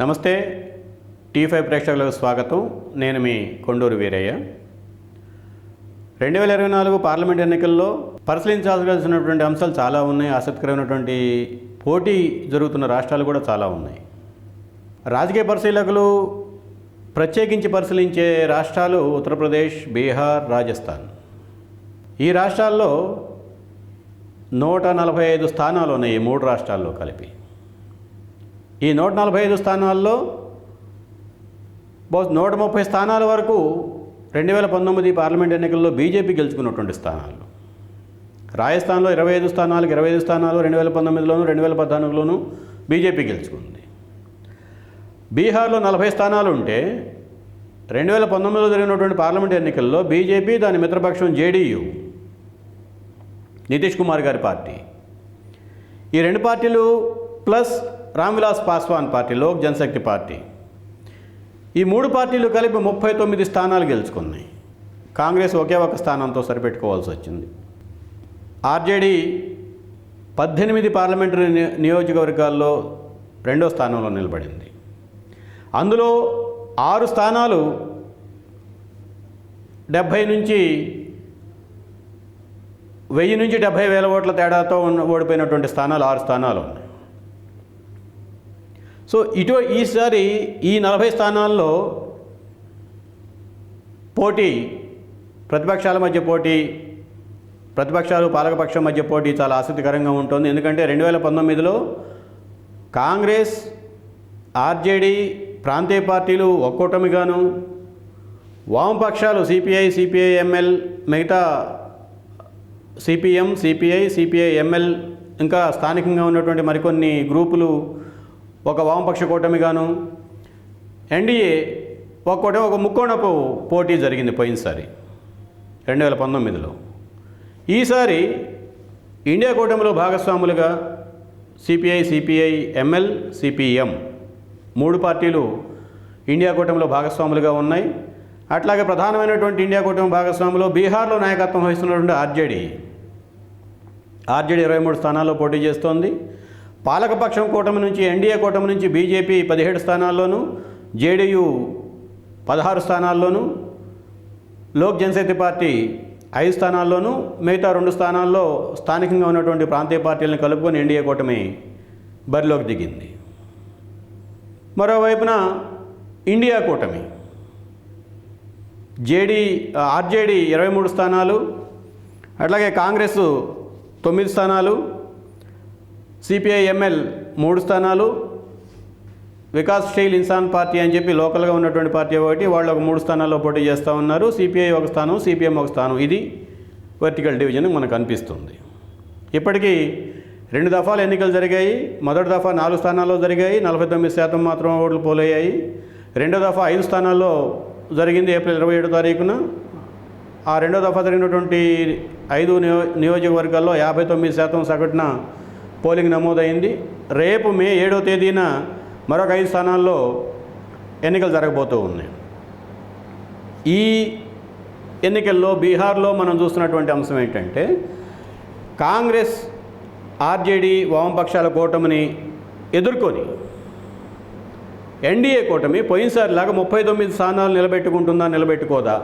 నమస్తే tea five ప్రేక్షకులకు స్వాగతం. నేను మీ కొండూరు వీరయ్య. రెండు వేల ఇరవై నాలుగు పార్లమెంట్ ఎన్నికల్లో పరిశీలించాల్సినటువంటి అంశాలు చాలా ఉన్నాయి. ఆసక్తికరమైనటువంటి పోటీ జరుగుతున్న రాష్ట్రాలు కూడా చాలా ఉన్నాయి. రాజకీయ పరిశీలకులు ప్రత్యేకించి పరిశీలించే రాష్ట్రాలు ఉత్తరప్రదేశ్ బీహార్ రాజస్థాన్. ఈ రాష్ట్రాల్లో నూట నలభై ఐదు స్థానాలు ఉన్నాయి ఈ మూడు రాష్ట్రాల్లో కలిపి. ఈ నూట నలభై ఐదు స్థానాల్లో బహు నూట ముప్పై స్థానాల వరకు రెండు వేల పంతొమ్మిది పార్లమెంట్ ఎన్నికల్లో బీజేపీ గెలుచుకున్నటువంటి స్థానాలు. రాజస్థాన్లో ఇరవై ఐదు స్థానాలకు ఇరవై ఐదు స్థానాలు రెండు వేల పంతొమ్మిదిలోను రెండు వేల పద్నాలుగులోను బీజేపీ గెలుచుకుంది. బీహార్లో నలభై స్థానాలు ఉంటే రెండు వేల పంతొమ్మిదిలో జరిగినటువంటి పార్లమెంట్ ఎన్నికల్లో బీజేపీ దాని మిత్రపక్షం జేడీయూ నితీష్ కుమార్ గారి పార్టీ. ఈ రెండు పార్టీలు plus Ram Vilas Paswan party Lok Janshakti party. ఈ మూడు పార్టీలు కలిపి ముప్పై తొమ్మిది స్థానాలు గెలుచుకున్నాయి. కాంగ్రెస్ ఒకే ఒక స్థానంతో సరిపెట్టుకోవాల్సి వచ్చింది. ఆర్జేడీ పద్దెనిమిది పార్లమెంటరీ నియోజకవర్గాల్లో రెండో స్థానంలో నిలబడింది. అందులో ఆరు స్థానాలు డెబ్భై నుంచి వెయ్యి నుంచి డెబ్భై వేల ఓట్ల తేడాతో ఓడిపోయినటువంటి స్థానాలు ఆరు స్థానాలు ఉన్నాయి. సో ఇటు ఈసారి ఈ నలభై స్థానాల్లో పోటీ ప్రతిపక్షాల మధ్య పోటీ ప్రతిపక్షాలు పాలకపక్షం మధ్య పోటీ చాలా ఆసక్తికరంగా ఉంటుంది. ఎందుకంటే రెండు వేల పంతొమ్మిదిలో కాంగ్రెస్ ఆర్జేడీ ప్రాంతీయ పార్టీలు ఒక్కోటమిగాను వామపక్షాలు సిపిఐ సిపిఐ ఎంఎల్ మిగతా సిపిఎం సిపిఐ సిపిఐ ఎంఎల్ ఇంకా స్థానికంగా ఉన్నటువంటి మరికొన్ని గ్రూపులు ఒక వామపక్ష కూటమిగాను ఎన్డీఏ ఒక్కోటే ఒక ముక్కోణపు పోటీ జరిగింది పోయినసారి రెండు వేల పంతొమ్మిదిలో. ఈసారి ఇండియా కూటమిలో భాగస్వాములుగా సిపిఐ సిపిఐ ఎంఎల్ సిపిఎం మూడు పార్టీలు ఇండియా కూటమిలో భాగస్వాములుగా ఉన్నాయి. అట్లాగే ప్రధానమైనటువంటి ఇండియా కూటమి భాగస్వాములో బీహార్లో నాయకత్వం వహిస్తున్నటువంటి ఆర్జేడీ. ఆర్జేడీ ఇరవై మూడు స్థానాల్లో పోటీ చేస్తోంది. పాలకపక్షం కూటమి నుంచి ఎన్డీఏ కూటమి నుంచి బీజేపీ పదిహేడు స్థానాల్లోనూ జేడీయూ పదహారు స్థానాల్లోనూ లోక్ జనశక్తి పార్టీ ఐదు స్థానాల్లోనూ మిగతా రెండు స్థానాల్లో స్థానికంగా ఉన్నటువంటి ప్రాంతీయ పార్టీలను కలుపుకొని ఎన్డీఏ కూటమి బరిలోకి దిగింది. మరోవైపున ఇండియా కూటమి. జేడీ ఆర్జేడీ ఇరవై మూడు స్థానాలు అట్లాగే కాంగ్రెస్ తొమ్మిది స్థానాలు సిపిఐ ఎంఎల్ మూడు స్థానాలు. వికాస్శీల్ ఇన్సాన్ పార్టీ అని చెప్పి లోకల్గా ఉన్నటువంటి పార్టీ ఒకటి వాళ్ళు ఒక మూడు స్థానాల్లో పోటీ చేస్తూ ఉన్నారు. సిపిఐ ఒక స్థానం సిపిఎం ఒక స్థానం. ఇది వర్టికల్ డివిజన్ మనకు అనిపిస్తుంది. ఇప్పటికీ రెండు దఫాలు ఎన్నికలు జరిగాయి. మొదటి దఫా నాలుగు స్థానాల్లో జరిగాయి. నలభై తొమ్మిది శాతం మాత్రం ఓట్లు పోలయ్యాయి. రెండో దఫా ఐదు స్థానాల్లో జరిగింది ఏప్రిల్ ఇరవై ఏడో తారీఖున. ఆ రెండో దఫా జరిగినటువంటి ఐదు నియో నియోజకవర్గాల్లో యాభై తొమ్మిది శాతం సగటున పోలింగ్ నమోదైంది. రేపు మే ఏడో తేదీన మరొక ఐదు స్థానాల్లో ఎన్నికలు జరగబోతూ ఉన్నాయి. ఈ ఎన్నికల్లో బీహార్లో మనం చూస్తున్నటువంటి అంశం ఏంటంటే కాంగ్రెస్ ఆర్జేడీ వామపక్షాల కూటమిని ఎదుర్కొని ఎన్డీఏ కూటమి పోయినసారి లాగా ముప్పై తొమ్మిది స్థానాలు నిలబెట్టుకుంటుందా నిలబెట్టుకోదా?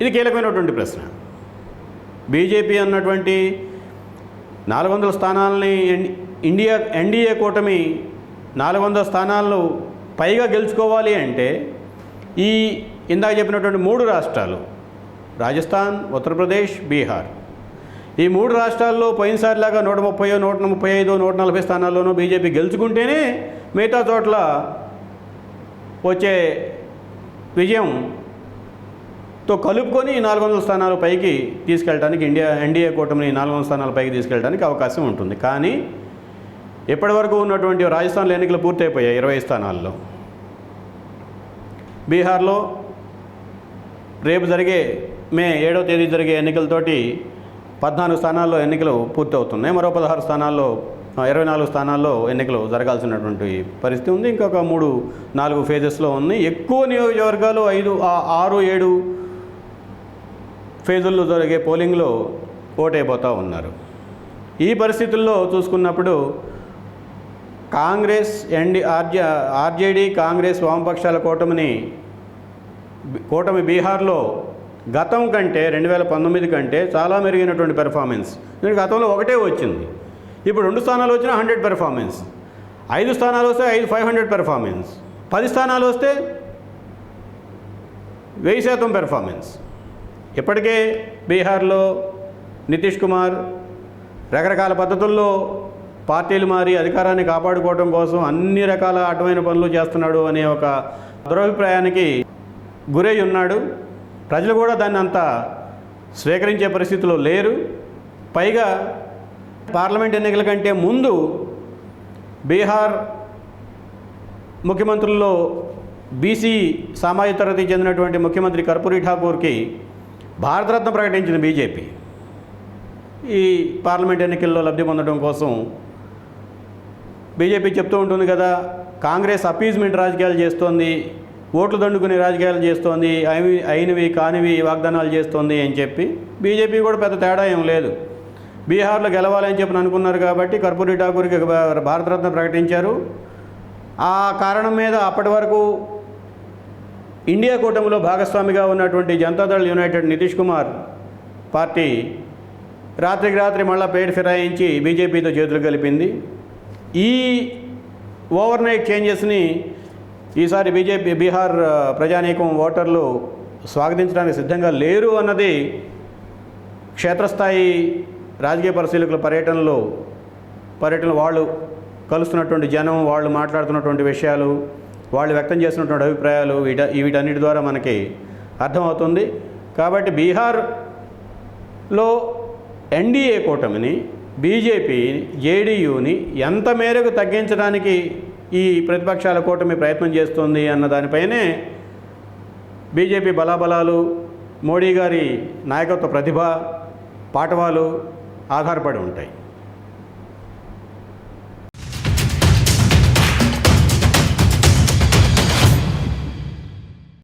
ఇది కీలకమైనటువంటి ప్రశ్న. బీజేపీ అన్నటువంటి నాలుగు వందల స్థానాలని ఇండియా ఎన్డీఏ కూటమి నాలుగు వందల స్థానాలను పైగా గెలుచుకోవాలి అంటే ఈ ఇందాక చెప్పినటువంటి మూడు రాష్ట్రాలు రాజస్థాన్ ఉత్తరప్రదేశ్ బీహార్. ఈ మూడు రాష్ట్రాల్లో పోయినసారిలాగా నూట ముప్పై నూట ముప్పై ఐదు నూట నలభై స్థానాల్లోనూ బీజేపీ గెలుచుకుంటేనే మిగతా చోట్ల వచ్చే విజయం తో కలుపుకొని ఈ నాలుగు వందల స్థానాల పైకి తీసుకెళ్ళడానికి ఇండియా ఎన్డీఏ కూటమిని నాలుగు వందల స్థానాల పైకి తీసుకెళ్ళడానికి అవకాశం ఉంటుంది. కానీ ఇప్పటివరకు ఉన్నటువంటి రాజస్థాన్లో ఎన్నికలు పూర్తయిపోయాయి ఇరవై స్థానాల్లో. బీహార్లో రేపు జరిగే మే ఏడో తేదీ జరిగే ఎన్నికలతోటి పద్నాలుగు స్థానాల్లో ఎన్నికలు పూర్తవుతున్నాయి. మరో పదహారు స్థానాల్లో ఇరవై నాలుగు స్థానాల్లో ఎన్నికలు జరగాల్సినటువంటి పరిస్థితి ఉంది. ఇంకొక మూడు నాలుగు ఫేజెస్లో ఉంది ఎక్కువ నియోజకవర్గాలు ఐదు ఆరు ఏడు ఫేజుల్లో జరిగే పోలింగ్లో ఓటైపోతూ ఉన్నారు. ఈ పరిస్థితుల్లో చూసుకున్నప్పుడు Congress ND RJ RJD Congress వామపక్షాల కూటమిని కూటమి బీహార్లో గతం కంటే రెండు వేల పంతొమ్మిది కంటే చాలా మెరుగైనటువంటి పెర్ఫార్మెన్స్. ఎందుకంటే గతంలో ఒకటే వచ్చింది. ఇప్పుడు రెండు స్థానాలు వచ్చినా హండ్రెడ్ పెర్ఫార్మెన్స్. ఐదు స్థానాలు వస్తే ఐదు ఫైవ్ హండ్రెడ్ పెర్ఫార్మెన్స్. పది స్థానాలు వస్తే వెయ్యి శాతం పెర్ఫార్మెన్స్. ఇప్పటికే బీహార్లో నితీష్ కుమార్ రకరకాల పద్ధతుల్లో పార్టీలు మారి అధికారాన్ని కాపాడుకోవడం కోసం అన్ని రకాల అడ్డమైన పనులు చేస్తున్నాడు అనే ఒక దురభిప్రాయానికి గురై ఉన్నాడు. ప్రజలు కూడా దాన్ని అంత స్వీకరించే పరిస్థితిలో లేరు. పైగా పార్లమెంట్ ఎన్నికల కంటే ముందు బీహార్ ముఖ్యమంత్రుల్లో బీసీ సామాజిక తరగతికి చెందినటువంటి ముఖ్యమంత్రి కర్పూరి ఠాకూర్కి భారతరత్న ప్రకటించిన బీజేపీ ఈ పార్లమెంట్ ఎన్నికల్లో లబ్ధి పొందడం కోసం బీజేపీ చెప్తూ ఉంటుంది కదా కాంగ్రెస్ అపీజ్మెంట్ రాజకీయాలు చేస్తోంది ఓట్లు దండుకునే రాజకీయాలు చేస్తోంది అవి అయినవి కానివి వాగ్దానాలు చేస్తోంది అని చెప్పి బీజేపీ కూడా పెద్ద తేడా ఏం లేదు. బీహార్లో గెలవాలని చెప్పి అనుకున్నారు కాబట్టి కర్పూరి ఠాకూర్కి భారతరత్న ప్రకటించారు. ఆ కారణం మీద అప్పటి వరకు ఇండియా కూటమిలో భాగస్వామిగా ఉన్నటువంటి జనతాదళ్ యునైటెడ్ నితీష్ కుమార్ పార్టీ రాత్రికి రాత్రి మళ్ళా పేరు ఫిరాయించి బీజేపీతో చేతులు కలిపింది. ఈ ఓవర్ నైట్ చేంజెస్ని ఈసారి బీజేపీ బీహార్ ప్రజానీకం ఓటర్లు స్వాగతించడానికి సిద్ధంగా లేరు అన్నది క్షేత్రస్థాయి రాజకీయ పరిశీలకుల పర్యటనలో పర్యటన వాళ్ళు కలుస్తున్నటువంటి జనం వాళ్ళు మాట్లాడుతున్నటువంటి విషయాలు వాళ్ళు వ్యక్తం చేసినటువంటి అభిప్రాయాలు వీట వీటన్నిటి ద్వారా మనకి అర్థమవుతుంది. కాబట్టి బీహార్లో ఎన్డీఏ కూటమిని బీజేపీ జేడీయూని ఎంత మేరకు తగ్గించడానికి ఈ ప్రతిపక్షాల కూటమి ప్రయత్నం చేస్తుంది అన్న దానిపైనే బీజేపీ బలాబలాలు మోడీ గారి నాయకత్వ ప్రతిభ పాటవాలు ఆధారపడి ఉంటాయి.